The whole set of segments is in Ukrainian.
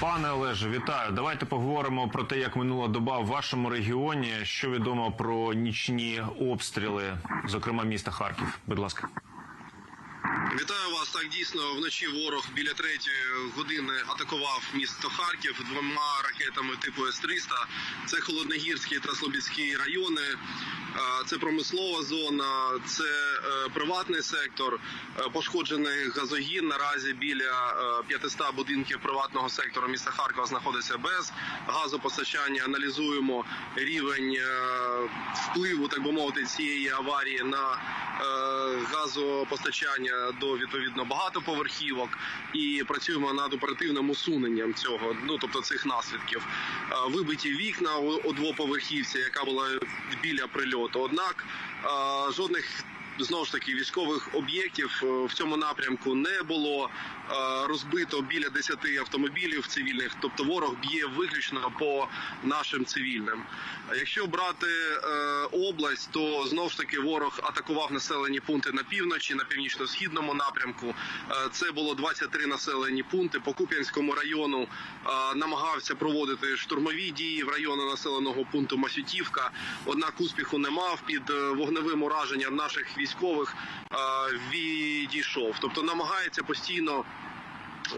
Пане Олеже, вітаю. Давайте поговоримо про те, як минула доба в вашому регіоні. Що відомо про нічні обстріли, зокрема міста Харків. Будь ласка. Вітаю вас. Так дійсно вночі ворог біля третьої години атакував місто Харків двома ракетами типу С-300. Це Холодногірський та Слобідський райони. Е, Це промислова зона, це е, приватний сектор. Е, Пошкоджений газогін. Наразі біля е, 500 будинків приватного сектору міста Харкова знаходиться без газопостачання. Аналізуємо рівень впливу, так би мовити, цієї аварії на газопостачання до відповідно багатоповерхівок і працюємо над оперативним усуненням цього, ну тобто цих наслідків. Е, Вибиті вікна у, у двоповерхівці, яка була біля прильоту. Однак е, жодних знову ж таки військових об'єктів е, в цьому напрямку не було Е, розбито біля 10 автомобілів цивільних. Тобто ворог б'є виключно по нашим цивільним. Якщо брати е, область, то знову ж таки ворог атакував населені пункти на півночі, на північно-східному напрямку. Це було 23 населені пункти. По Куп'янському району намагався проводити штурмові дії в районі населеного пункту Масютівка. Однак успіху не мав під вогневим ураженням наших військових е, відійшов. Тобто намагається постійно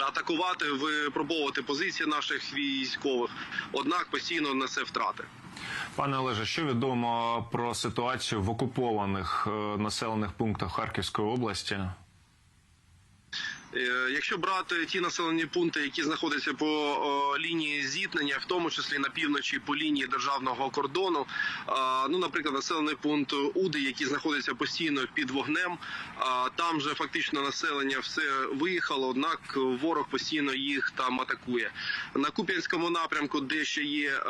атакувати, випробовувати позиції наших військових, однак постійно несе втрати. Пане Олеже, що відомо про ситуацію в окупованих е, населених пунктах Харківської області? Е, Якщо брати ті населені пункти, які знаходяться по лінії зіткнення, в тому числі на півночі по лінії державного кордону, ну, наприклад, населений пункт Уди, який знаходиться постійно під вогнем, там же фактично населення все виїхало, однак ворог постійно їх там атакує. На Куп'янському напрямку, де ще є е,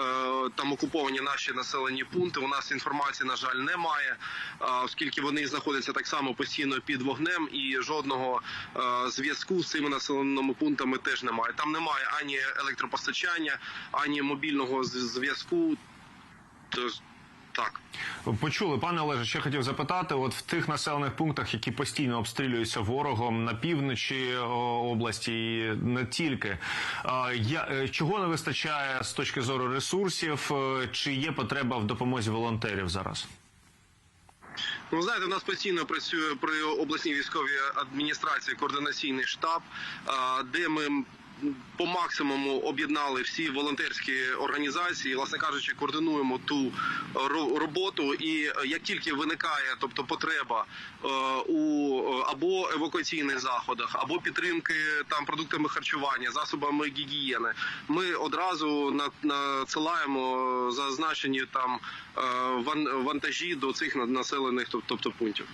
там окуповані наші населені пункти, у нас інформації на жаль немає, оскільки вони знаходяться так само постійно під вогнем і жодного е, зв'язку з цими населеними пунктами теж немає. Там немає ані електропостачання, ані мобільного зв'язку. Тож так. Почули, пане Олеже, ще хотів запитати: от в тих населених пунктах, які постійно обстрілюються ворогом на півночі області, і не тільки я е, чого не вистачає з точки зору ресурсів? Е, Чи є потреба в допомозі волонтерів зараз? Ну, знаєте, у нас постійно працює при обласній військовій адміністрації координаційний штаб, де ми по максимуму об'єднали всі волонтерські організації, власне кажучи, координуємо ту ро- роботу. І е, як тільки виникає, тобто потреба е, у е, або евакуаційних заходах, або підтримки там продуктами харчування, засобами гігієни, ми одразу на- надсилаємо зазначені там е, вантажі до цих населених, тобто пунктів.